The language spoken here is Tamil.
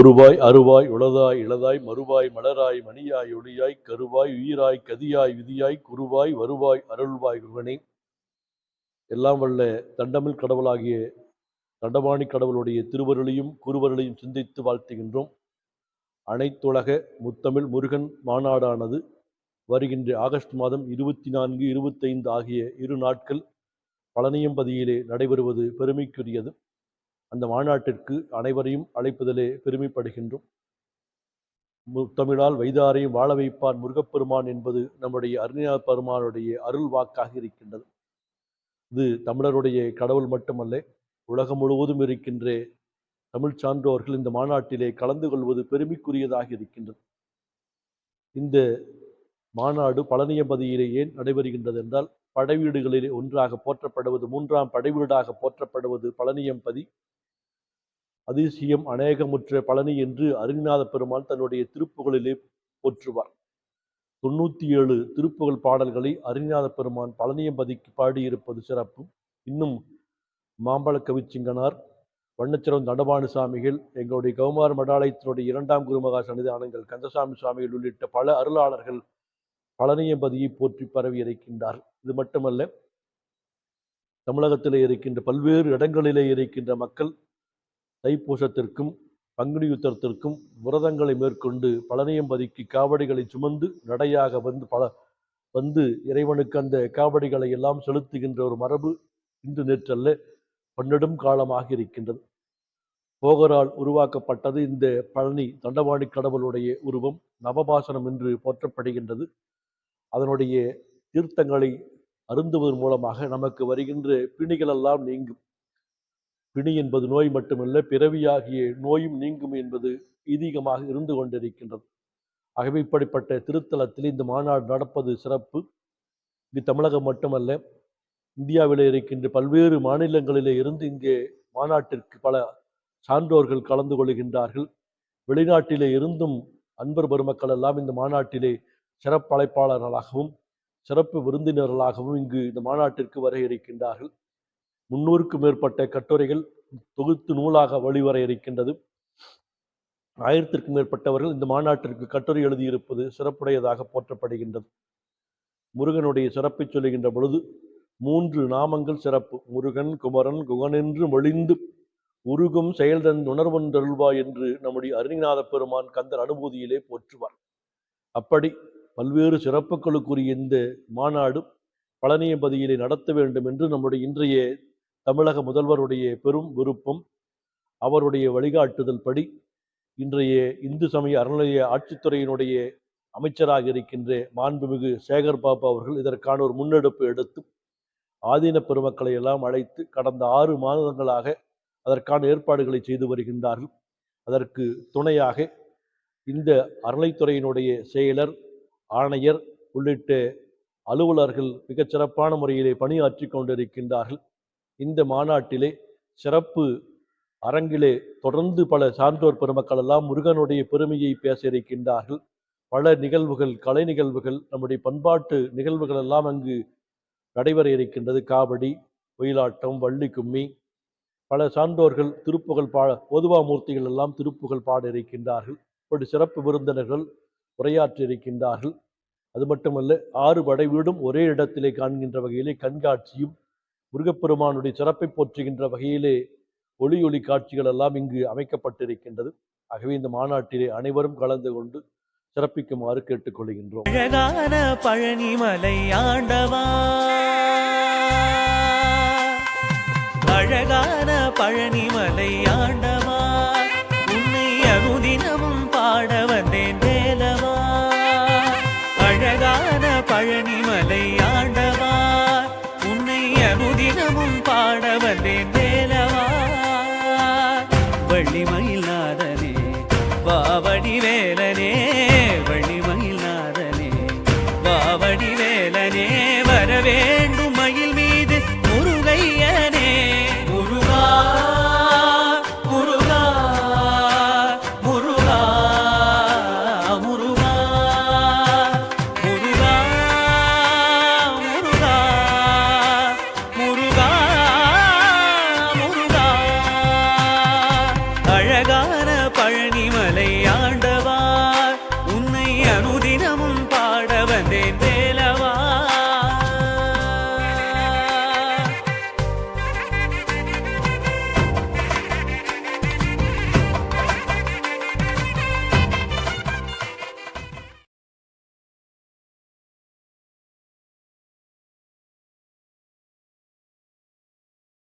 ஒருவாய் அருவாய் உளதாய் இளதாய் மறுவாய் மலராய் மணியாய் ஒளியாய் கருவாய் உயிராய் கதியாய் விதியாய் குருவாய் வருவாய் அருள்வாய் குகனே எல்லாம் வல்ல தண்டமிழ் கடவுளாகிய தண்டபாணி கடவுளுடைய திருவருளையும் குருவருளையும் சிந்தித்து வாழ்த்துகின்றோம். அனைத்துலக முத்தமிழ் முருகன் மாநாடானது வருகின்ற ஆகஸ்ட் மாதம் இருபத்தி நான்கு இருபத்தைந்து ஆகிய இரு நாட்கள் பழனியம்பதியிலே நடைபெறுவது பெருமைக்குரியது. அந்த மாநாட்டிற்கு அனைவரையும் அழைப்பதிலே பெருமைப்படுகின்றோம். முத்தமிழால் வைதாரையும் வாழ வைப்பான் முருகப்பெருமான் என்பது நம்முடைய அருணியார் பெருமானுடைய அருள் வாக்காக இருக்கின்றது. இது தமிழருடைய கடவுள் மட்டுமல்ல உலகம் முழுவதும் இருக்கின்ற தமிழ் சான்றோர்கள் இந்த மாநாட்டிலே கலந்து கொள்வது பெருமைக்குரியதாக இருக்கின்றது. இந்த மாநாடு பழனியம்பதியிலே ஏன் நடைபெறுகின்றது என்றால் படைவீடுகளிலே ஒன்றாக போற்றப்படுவது மூன்றாம் படைவீடாக போற்றப்படுவது பழனியம்பதி. அதிசயம் அநேகமுற்ற பழனி என்று அருணிநாத பெருமான் தன்னுடைய திருப்புகளிலே போற்றுவார். தொண்ணூத்தி ஏழு திருப்புகழ் பாடல்களை அருணிநாத பெருமான் பழனியம்பதிக்கு பாடியிருப்பது சிறப்பு. இன்னும் மாம்பழ கவிச்சிங்கனார் வண்ணச்சரம் தண்டபாணி சாமிகள் எங்களுடைய கௌமார் மடாலயத்தினுடைய இரண்டாம் குருமகா சன்னிதானங்கள் கந்தசாமி சுவாமிகள் உள்ளிட்ட பல அருளாளர்கள் பழனியம்பதியை போற்றி பரவி இருக்கின்றார். இது மட்டுமல்ல தமிழகத்திலே இருக்கின்ற பல்வேறு இடங்களிலே இருக்கின்ற மக்கள் தைப்பூசத்திற்கும் பங்குனி யுத்தத்திற்கும் விரதங்களை மேற்கொண்டு பழனியம்பதிக்கு காவடிகளை சுமந்து நடையாக வந்து பல வந்து இறைவனுக்கு அந்த காவடிகளை எல்லாம் செலுத்துகின்ற ஒரு மரபு இன்று நேற்றல்ல பன்னெடும் காலமாக இருக்கின்றது. போகரால் உருவாக்கப்பட்டது இந்த பழனி தண்டவாணி கடவுளுடைய உருவம் நவபாசனம் என்று போற்றப்படுகின்றது. அதனுடைய தீர்த்தங்களை அருந்துவதன் மூலமாக நமக்கு வருகின்ற பிணிகளெல்லாம் நீங்கும். பிணி என்பது நோய் மட்டுமல்ல பிறவியாகிய நோயும் நீங்கும் என்பது ஈதீகமாக இருந்து கொண்டிருக்கின்றது. ஆகவே இப்படிப்பட்ட திருத்தலத்தில் இந்த மாநாடு நடப்பது சிறப்பு. இங்கு தமிழகம் மட்டுமல்ல இந்தியாவில் இருக்கின்ற பல்வேறு மாநிலங்களிலே இருந்து இங்கே மாநாட்டிற்கு பல சான்றோர்கள் கலந்து கொள்கின்றார்கள். வெளிநாட்டிலே இருந்தும் அன்பர் பெருமக்கள் எல்லாம் இந்த மாநாட்டிலே சிறப்பழைப்பாளர்களாகவும் சிறப்பு விருந்தினர்களாகவும் இங்கு இந்த மாநாட்டிற்கு வர இருக்கின்றார்கள். முன்னூறுக்கும் மேற்பட்ட கட்டுரைகள் தொகுத்து நூலாக வழிவர இருக்கின்றது. ஆயிரத்திற்கும் மேற்பட்டவர்கள் இந்த மாநாட்டிற்கு கட்டுரை எழுதியிருப்பது சிறப்புடையதாக போற்றப்படுகின்றது. முருகனுடைய சிறப்பை சொல்லுகின்ற பொழுது மூன்று நாமங்கள் சிறப்பு. முருகன் குமரன் குகனென்று மொழிந்து உருகும் செயல்தன் உணர்வொன்றருள்வாய் என்று நம்முடைய அருணிநாத பெருமான் கந்தர் அனுபூதியிலே போற்றுவார். அப்படி பல்வேறு சிறப்புகளுக்குரிய இந்த மாநாடு பழனியம்பதியிலே நடத்த வேண்டும் என்று நம்முடைய இன்றைய தமிழக முதல்வருடைய பெரும் விருப்பம் அவருடைய வழிகாட்டுதல் படி இன்றைய இந்து சமய அறநிலைய ஆட்சித்துறையினுடைய அமைச்சராக இருக்கின்ற மாண்புமிகு சேகர் பாபு அவர்கள் இதற்கான ஒரு முன்னெடுப்பு எடுத்து ஆதீன பெருமக்களை எல்லாம் அழைத்து கடந்த ஆறு மாதங்களாக அதற்கான ஏற்பாடுகளை செய்து வருகின்றார்கள். அதற்கு துணையாக இந்த அறநிலைத்துறையினுடைய செயலர் ஆணையர் உள்ளிட்ட அலுவலர்கள் மிகச் சிறப்பான முறையிலே பணியாற்றி கொண்டிருக்கின்றார்கள். இந்த மாநாட்டிலே சிறப்பு அரங்கிலே தொடர்ந்து பல சான்றோர் பெருமக்கள் எல்லாம் முருகனுடைய பெருமையை பேச இருக்கின்றார்கள் பல நிகழ்வுகள் கலை நிகழ்வுகள் நம்முடைய பண்பாட்டு நிகழ்வுகள் எல்லாம் அங்கு நடைபெற இருக்கின்றது. காவடி ஒயிலாட்டம் வள்ளி கும்மி பல சான்றோர்கள் திருப்புகழ் பா ஓதுவா மூர்த்திகள் எல்லாம் திருப்புகழ் பாட இருக்கின்றார்கள். இப்படி சிறப்பு விருந்தினர்கள் உரையாற்றி இருக்கின்றார்கள். அது மட்டுமல்ல ஆறு படை வீடும் ஒரே இடத்திலே காண்கின்ற வகையிலே கண்காட்சியும் முருகப்பெருமானுடைய சிறப்பை போற்றுகின்ற வகையிலே ஒளி ஒளி காட்சிகள் எல்லாம் இங்கு அமைக்கப்பட்டிருக்கின்றது. ஆகவே இந்த மாநாட்டிலே அனைவரும் கலந்து கொண்டு சிறப்பிக்குமாறு கேட்டுக்கொள்கின்றோம். பழனிமலை ஆண்டவா. அழகான பழனிமலை ஆண்டவா. உன்னை அனுதினமும் பாட வந்தேன் வேலவா. அழகான பழனிமலை ஆண்டவா வள்ளிமயில் நாதனே வாவடி வேலனே